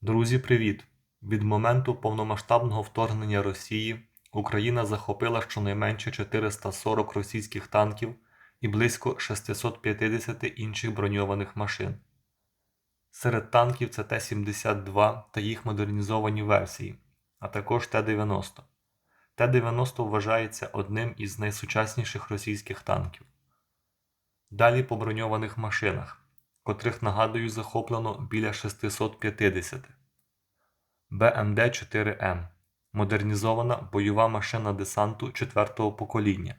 Друзі, привіт! Від моменту повномасштабного вторгнення Росії Україна захопила щонайменше 440 російських танків і близько 650 інших броньованих машин. Серед танків це Т-72 та їх модернізовані версії, а також Т-90. Т-90 вважається одним із найсучасніших російських танків. Далі по броньованих машинах, котрих, нагадую, захоплено біля 650. БМД-4М модернізована бойова машина десанту четвертого покоління.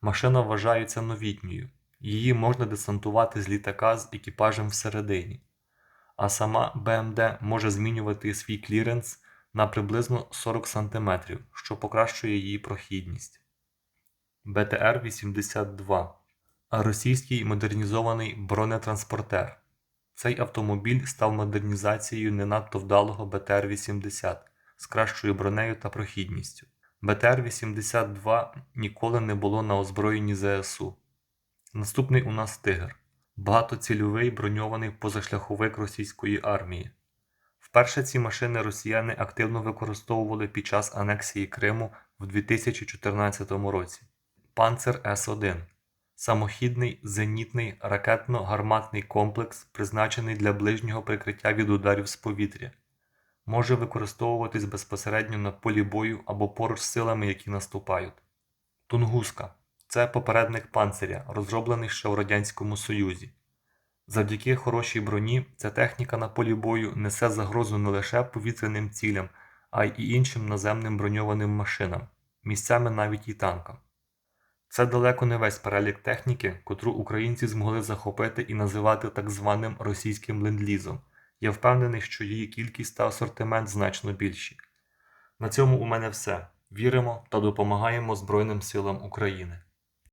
Машина вважається новітньою, її можна десантувати з літака з екіпажем всередині, а сама БМД може змінювати свій кліренс на приблизно 40 см, що покращує її прохідність. БТР-82 російський модернізований бронетранспортер. Цей автомобіль став модернізацією не надто вдалого БТР-80 з кращою бронею та прохідністю. БТР-82 ніколи не було на озброєнні ЗСУ. Наступний у нас Тигр багатоцільовий броньований позашляховик російської армії. Вперше ці машини росіяни активно використовували під час анексії Криму в 2014 році. Панцер С-1 самохідний зенітний ракетно-гарматний комплекс, призначений для ближнього прикриття від ударів з повітря. Може використовуватись безпосередньо на полі бою або поруч з силами, які наступають. Тунгуска це попередник панциря, розроблений ще в Радянському Союзі. Завдяки хорошій броні ця техніка на полі бою несе загрозу не лише повітряним цілям, а й іншим наземним броньованим машинам, місцями навіть і танкам. Це далеко не весь перелік техніки, котру українці змогли захопити і називати так званим російським ленд-лізом. Я впевнений, що її кількість та асортимент значно більші. На цьому у мене все. Віримо та допомагаємо Збройним силам України.